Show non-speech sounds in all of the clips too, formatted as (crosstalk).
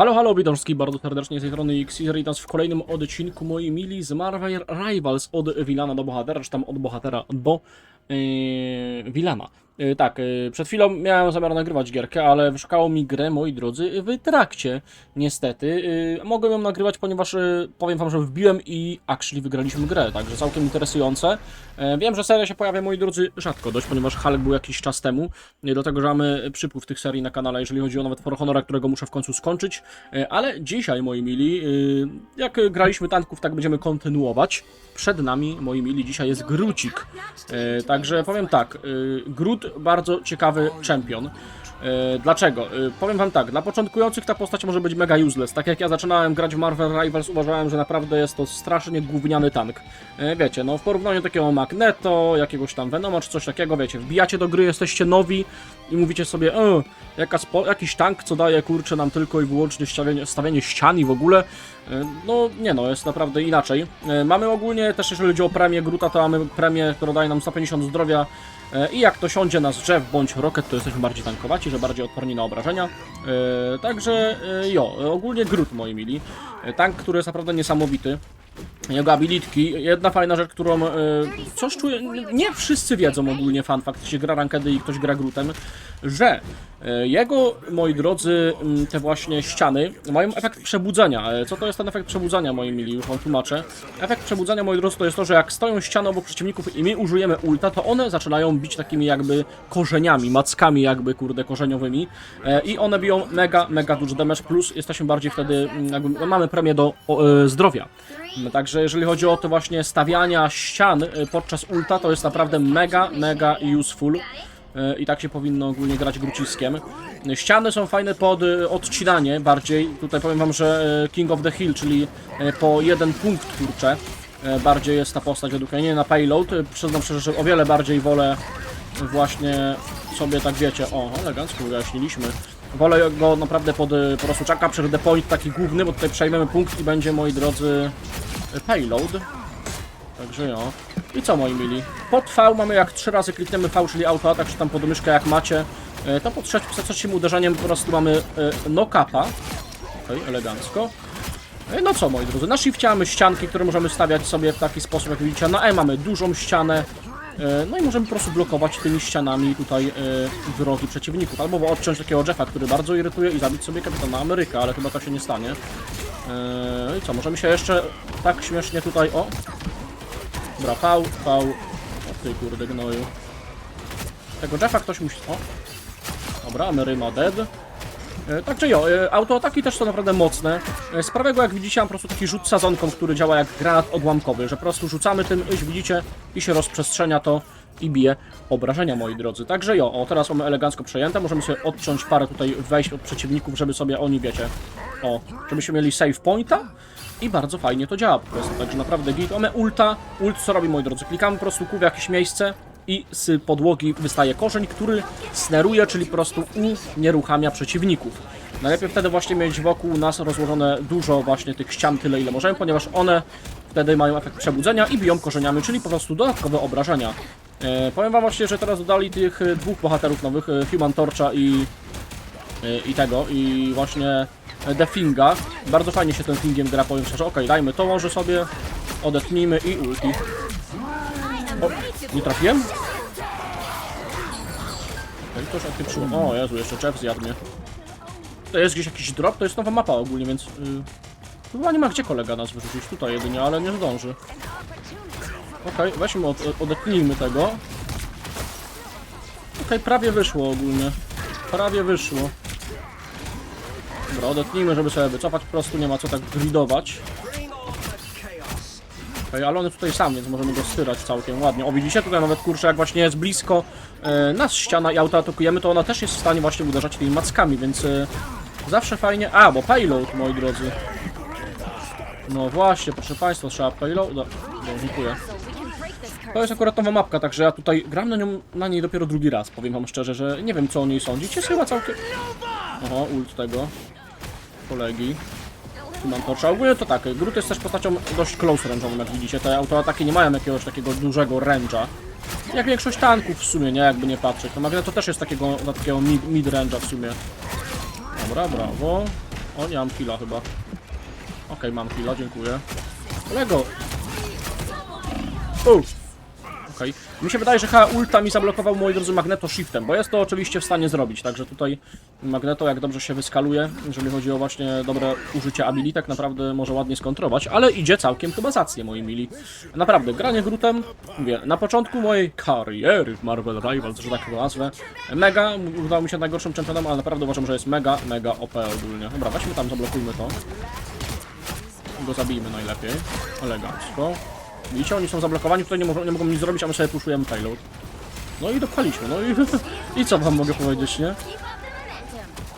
Halo, halo, witam wszystkich bardzo serdecznie z tej strony X i witam w kolejnym odcinku moi mili z Marvel Rivals od Wilana do bohatera, czy tam od bohatera do yy, Wilana. Yy, tak, yy, przed chwilą miałem zamiar nagrywać gierkę, ale wyszukało mi grę, moi drodzy, w trakcie, niestety. Yy, mogłem ją nagrywać, ponieważ powiem wam, że wbiłem i actually wygraliśmy grę, także całkiem interesujące. Yy, wiem, że seria się pojawia, moi drodzy, rzadko dość, ponieważ Hulk był jakiś czas temu, yy, do tego, że mamy przypływ tych serii na kanale, jeżeli chodzi o nawet For Honora, którego muszę w końcu skończyć. E, Ale dzisiaj, moi mili, y, jak graliśmy tanków, tak będziemy kontynuować. Przed nami, moi mili, dzisiaj jest Grucik. E, Także powiem tak, y, Grut bardzo ciekawy czempion. E, Dlaczego? E, Powiem wam tak, dla początkujących ta postać może być mega useless. Tak jak ja zaczynałem grać w Marvel Rivals, uważałem, że naprawdę jest to strasznie gówniany tank. E, Wiecie, no w porównaniu do takiego Magneto, jakiegoś tam Venoma czy coś takiego, wiecie, wbijacie do gry, jesteście nowi i mówicie sobie, e, jaka jakiś tank, co daje, kurczę, nam tylko i wyłącznie stawienie, stawienie ścian i w ogóle. E, No nie no, jest naprawdę inaczej. E, Mamy ogólnie też, jeżeli chodzi o premię Gruta, to mamy premię, która daje nam 150 zdrowia E, I jak to siądzie na drzew bądź rocket, to jesteśmy bardziej tankowaci, że bardziej odporni na obrażenia. Także jo, ogólnie Grut moi mili. Tank, który jest naprawdę niesamowity. Jego abilitki. Jedna fajna rzecz, którą e, coś czuję, nie wszyscy wiedzą ogólnie, fan fakt, się gra rankedy i ktoś gra Grutem, że e, jego, moi drodzy, te właśnie ściany mają efekt przebudzenia. E, Co to jest ten efekt przebudzenia, moi mili? Już wam tłumaczę. Efekt przebudzenia, moi drodzy, to jest to, że jak stoją ściany obok przeciwników i my użyjemy ulta, to one zaczynają bić takimi jakby korzeniami, mackami jakby, kurde, korzeniowymi e, i one biją mega, mega duży damage, plus jesteśmy bardziej wtedy, jakby, no, mamy premię do o, e, zdrowia. Mm, Jeżeli chodzi o to właśnie stawiania ścian e, podczas ulta, to jest naprawdę mega, mega useful. E, I tak się powinno ogólnie grać gruciskiem. Ściany są fajne pod e, odcinanie bardziej. Tutaj powiem wam, że King of the Hill, czyli po jeden punkt kurczę, bardziej jest ta postać według mnie, nie na payload. Przyznam szczerze, że o wiele bardziej wolę właśnie sobie tak wiecie, o, elegancko wyjaśniliśmy. Wolę go naprawdę pod po prostu czaka przed the point taki główny, bo tutaj przejmiemy punkt i będzie, moi drodzy, payload. Także jo. I co moi mili? Pod V mamy jak trzy razy klikniemy V, czyli autoatak, czy tam pod myszkę jak macie. e, To pod trzecim, uderzeniem po prostu mamy e, knock-upa. Okej, elegancko. E, No co moi drodzy, na shifcie mamy ścianki, które możemy stawiać sobie w taki sposób, jak widzicie. Na E mamy dużą ścianę. No i możemy po prostu blokować tymi ścianami tutaj wrogi przeciwników. Albo odciąć takiego Jeffa, który bardzo irytuje i zabić sobie kapitana Ameryka, ale chyba to się nie stanie. E, I co, możemy się jeszcze tak śmiesznie tutaj, o, Dobra, V, V. O ty kurde gnoju. Tego Jeffa ktoś musi... O. Dobra, Ameryma dead. E, Także jo, e, autoataki też są naprawdę mocne. E, Z prawego jak widzicie mam po prostu taki rzut sadzonką, który działa jak granat odłamkowy, że po prostu rzucamy tym, iść widzicie, i się rozprzestrzenia to i bije obrażenia, moi drodzy. Także jo, o teraz mamy elegancko przejęte, możemy sobie odciąć parę tutaj wejść od przeciwników, żeby sobie oni, wiecie, o, żebyśmy mieli save pointa i bardzo fajnie to działa po prostu, także naprawdę git. Mamy ulta, ult co robi, moi drodzy, klikamy po prostu Q w jakieś miejsce i z podłogi wystaje korzeń, który sneruje, czyli po prostu unieruchamia przeciwników. Najlepiej wtedy właśnie mieć wokół nas rozłożone dużo właśnie tych ścian, tyle ile możemy, ponieważ one wtedy mają efekt przebudzenia i biją korzeniami, czyli po prostu dodatkowe obrażenia. E, powiem wam właśnie, że teraz dodali tych e, dwóch bohaterów nowych, e, Human Torcha i, e, i tego, i właśnie e, The Finga. Bardzo fajnie się tym Fingiem gra, powiem szczerze. Okej, dajmy to może sobie, odetnijmy i ulti. O, nie trafiłem? Okej, ktoś odpieprzył. O Jezu, jeszcze Jeff zjadł mnie. To jest gdzieś jakiś drop, to jest nowa mapa ogólnie, więc... Yy, chyba nie ma gdzie kolega nas wyrzucić, tutaj jedynie, ale nie zdąży. Okej, weźmy, od, odetnijmy tego. Okej, prawie wyszło ogólnie. Prawie wyszło. Dobra, odetnijmy, żeby sobie wycofać, po prostu nie ma co tak gridować. Ale on jest tutaj sam, więc możemy go styrać całkiem ładnie. O, widzicie, tutaj nawet kurczę, jak właśnie jest blisko e, nas ściana i auto atakujemy, to ona też jest w stanie właśnie uderzać tymi mackami, więc e, zawsze fajnie... A, bo payload, moi drodzy. No właśnie, proszę Państwa, trzeba payload... No, dziękuję. To jest akurat nowa mapka, także ja tutaj gram na, nią, na niej dopiero drugi raz, powiem wam szczerze, że nie wiem co o niej sądzić. Jest chyba całkiem... Oho, ult tego kolegi. Tu mam torcza. Ogólnie to tak, Groot jest też postacią dość close range'ową, jak widzicie. Te autoataki nie mają jakiegoś takiego dużego range'a. Jak większość tanków w sumie, nie? Jakby nie patrzeć. To Magneto też jest takiego, takiego mid, mid range'a w sumie. Dobra, brawo. O, nie mam killa chyba. Okej, mam killa, dziękuję. Lego! U. Okej. Mi się wydaje, że chyba ulta mi zablokował, moi drodzy, Magneto Shiftem, bo jest to oczywiście w stanie zrobić, także tutaj Magneto, jak dobrze się wyskaluje, jeżeli chodzi o właśnie dobre użycie ability, tak naprawdę może ładnie skontrować, ale idzie całkiem chyba zacnie, moi mili. Naprawdę, granie Grutem, mówię, na początku mojej kariery w Marvel Rivals, że tak to nazwę, mega, udało mi się najgorszym czempionem, ale naprawdę uważam, że jest mega, mega OP ogólnie. Dobra, weźmy tam, zablokujmy to. Go zabijmy najlepiej. Elegancko. Widzicie, oni są zablokowani, tutaj nie, mogą- nie mogą nic zrobić, a my sobie puszujemy payload. No i dopchaliśmy, no i, (laughs) i co wam mogę powiedzieć, nie?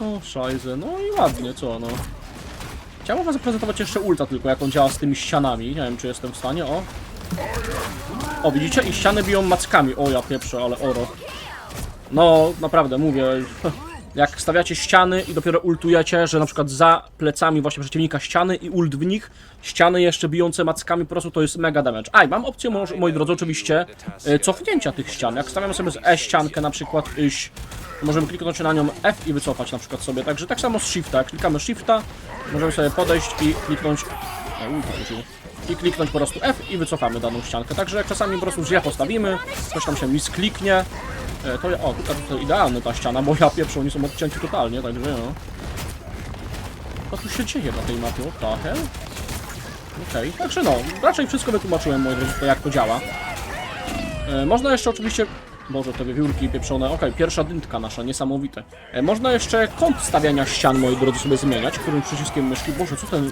O, szajze, no i ładnie, co no. Chciałbym wam zaprezentować jeszcze ulta tylko, jak on działa z tymi ścianami, nie wiem czy jestem w stanie, o. O, widzicie? I ściany biją mackami, o ja pieprzę, ale oro. No, naprawdę, mówię, (laughs) jak stawiacie ściany i dopiero ultujecie, że na przykład za plecami właśnie przeciwnika ściany i ult w nich, ściany jeszcze bijące mackami po prostu to jest mega damage. A, i mam opcję, może, moi drodzy, oczywiście, e, cofnięcia tych ścian. Jak stawiamy sobie z E ściankę na przykład, iść, możemy kliknąć na nią F i wycofać na przykład sobie. Także tak samo z Shifta, jak klikamy Shifta, możemy sobie podejść i kliknąć... I kliknąć po prostu F i wycofamy daną ściankę. Także czasami po prostu źle postawimy, coś tam się miskliknie, E, To, o, tutaj to idealna ta ściana, bo ja pieprzę, oni są odcięci totalnie, także no. Co tu się dzieje na tej mapie? What the hell? Okej, także no, raczej wszystko wytłumaczyłem, moi drodzy, to jak to działa. E, można jeszcze oczywiście... Boże, te wiewiórki pieprzone. Okej, pierwsza dyntka nasza, niesamowite. E, można jeszcze kąt stawiania ścian, moi drodzy, sobie zmieniać, którym przyciskiem myszki. Boże, co ten...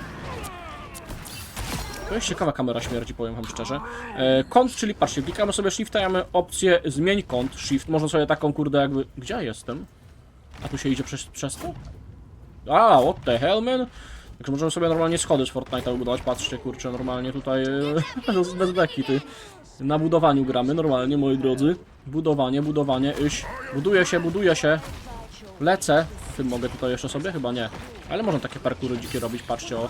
To jest ciekawa kamera śmierci, powiem wam szczerze. E, kąt, czyli patrzcie, klikamy sobie shifta mamy opcję zmień kąt, shift. Można sobie taką kurde jakby... Gdzie ja jestem? A tu się idzie przez, przez to? A, what the hell, man? Także możemy sobie normalnie schody z Fortnite'a wybudować. Patrzcie, kurczę, normalnie tutaj e, (laughs) bez, beki, ty. Na budowaniu gramy, normalnie, moi drodzy. Budowanie, budowanie, iść. Buduje się, buduje się. Lecę. Tym mogę tutaj jeszcze sobie? Chyba nie. Ale można takie parkury dzikie robić, patrzcie, o.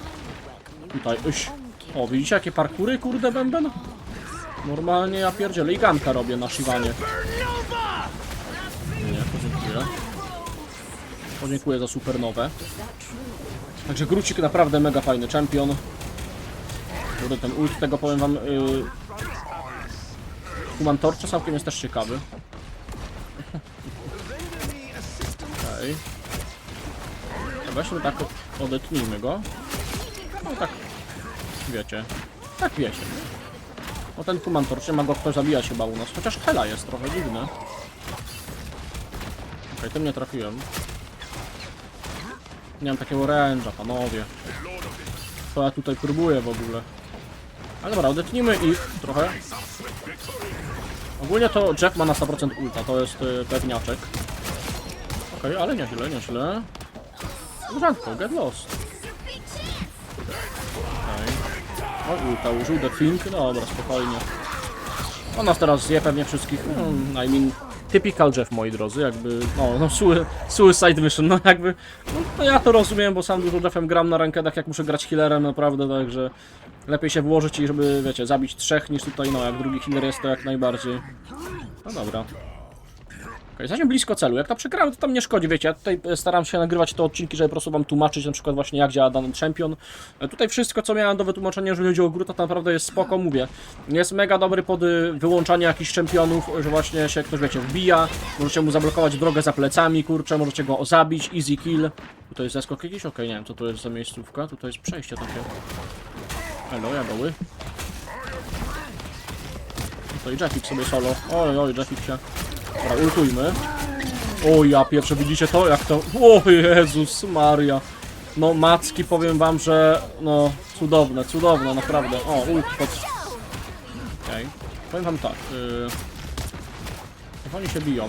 Tutaj, iść. O, widzicie jakie parkury, kurde, bęben? Normalnie ja pierdzielę i ganka robię na Shiwanie. Nie, podziękuję. Podziękuję za supernowę. Także Grucik naprawdę mega fajny champion. Kurde, ten ult tego powiem wam... Yy... Human Torch całkiem jest też ciekawy. Okej. Okay. Weźmy tak, odetnijmy go. No tak, wiecie. Tak wiecie. No ten nie ma go kto zabijać chyba u nas. Chociaż Hela jest trochę dziwny. Okej, okay, tym nie trafiłem. Nie mam takiego range'a, panowie. Co ja tutaj próbuję w ogóle? Ale dobra, odetnijmy ich trochę. Ogólnie to Jeff ma na 100% ulta, to jest y, pewniaczek. Okej, ale nieźle, nieźle. Rzadko, get lost. O, ulta użył, Fink, dobra, spokojnie. On nas teraz zje pewnie wszystkich, no, I mean, typical Jeff, moi drodzy, jakby, no, no, sui- suicide mission, no jakby, no, no ja to rozumiem, bo sam dużo Jeffem gram na rankedach, jak muszę grać healerem, naprawdę, także lepiej się włożyć i żeby, wiecie, zabić trzech, niż tutaj, no, jak drugi healer jest, to jak najbardziej. No dobra. Okay, jesteśmy blisko celu. Jak to przegramy, to tam nie szkodzi, wiecie. Ja tutaj e, staram się nagrywać te odcinki, żeby po prostu wam tłumaczyć na przykład właśnie jak działa dany champion. E, Tutaj wszystko, co miałem do wytłumaczenia, jeżeli chodzi o Gruta, to naprawdę jest spoko, mówię. Jest mega dobry pod y, wyłączanie jakichś czempionów, że właśnie się ktoś, wiecie, wbija. Możecie mu zablokować drogę za plecami, kurczę, możecie go zabić, easy kill. Tutaj jest zeskok jakiś? Okej, nie wiem, co to jest za miejscówka. Tutaj jest przejście takie. Hello, jagoły. Tutaj Jeffik sobie solo. Oj, oj, Jeffik się... Dobra, ultujmy. O ja pierwsze, widzicie to? Jak to... O Jezus Maria. No macki powiem wam, że... No, cudowne, cudowne, naprawdę. O, ult pod... Okej. Powiem wam tak. Yy... Oni się biją...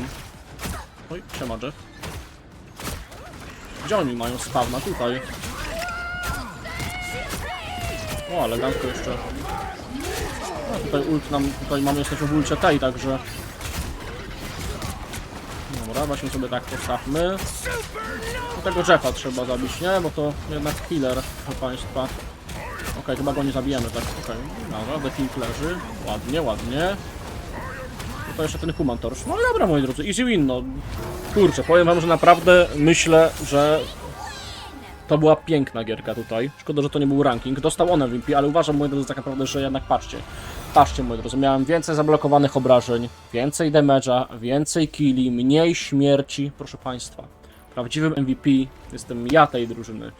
Oj, siema Jeff. Gdzie oni mają spawna? Tutaj. O, elegancko jeszcze. No, tutaj ult nam... Tutaj mamy, jesteśmy w ulcie tej, także... Dobra, właśnie sobie tak postawmy. Do tego Jeffa trzeba zabić, nie? Bo to jednak killer, proszę Państwa. Okej, chyba go nie zabijemy, tak, okej. Dobra, The King leży. Ładnie, ładnie. To jeszcze ten Human Torch. No dobra, moi drodzy, easy win, no. Kurczę, powiem wam, że naprawdę myślę, że To była piękna gierka tutaj. Szkoda, że to nie był ranking. Dostał on MVP, ale uważam, moi drodzy, tak naprawdę, że jednak patrzcie. Patrzcie, moi drodzy, miałem więcej zablokowanych obrażeń, więcej damage'a, więcej killi, mniej śmierci. Proszę Państwa, prawdziwym MVP jestem ja tej drużyny.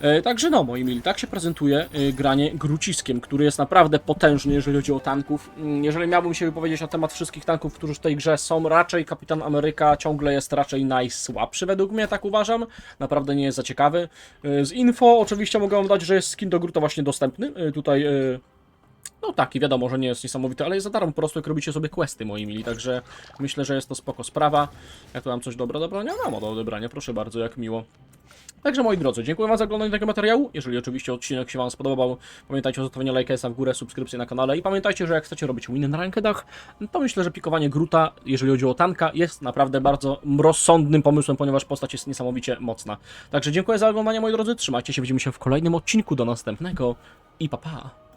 E, Także no, moi mili, tak się prezentuje e, granie Gruciskiem, który jest naprawdę potężny, jeżeli chodzi o tanków. Mm, Jeżeli miałbym się wypowiedzieć na temat wszystkich tanków, którzy w tej grze są, raczej Kapitan Ameryka ciągle jest raczej najsłabszy według mnie, tak uważam. Naprawdę nie jest za ciekawy. E, Z info oczywiście mogę wam dać, że jest skin do Gruta właśnie dostępny. Tutaj... no taki, wiadomo, że nie jest niesamowity, ale jest za darmo po prostu, jak robicie sobie questy, moi mili, także myślę, że jest to spoko sprawa. Ja tu mam coś dobro do odebrania? Mam do odebrania, proszę bardzo, jak miło. Także moi drodzy, dziękuję Wam za oglądanie tego materiału. Jeżeli oczywiście odcinek się Wam spodobał, pamiętajcie o zostawieniu lajka w górę, subskrypcji na kanale i pamiętajcie, że jak chcecie robić winy na rankedach, to myślę, że pikowanie Gruta, jeżeli chodzi o tanka, jest naprawdę bardzo rozsądnym pomysłem, ponieważ postać jest niesamowicie mocna. Także dziękuję za oglądanie moi drodzy, trzymajcie się, widzimy się w kolejnym odcinku, do następnego i pa pa!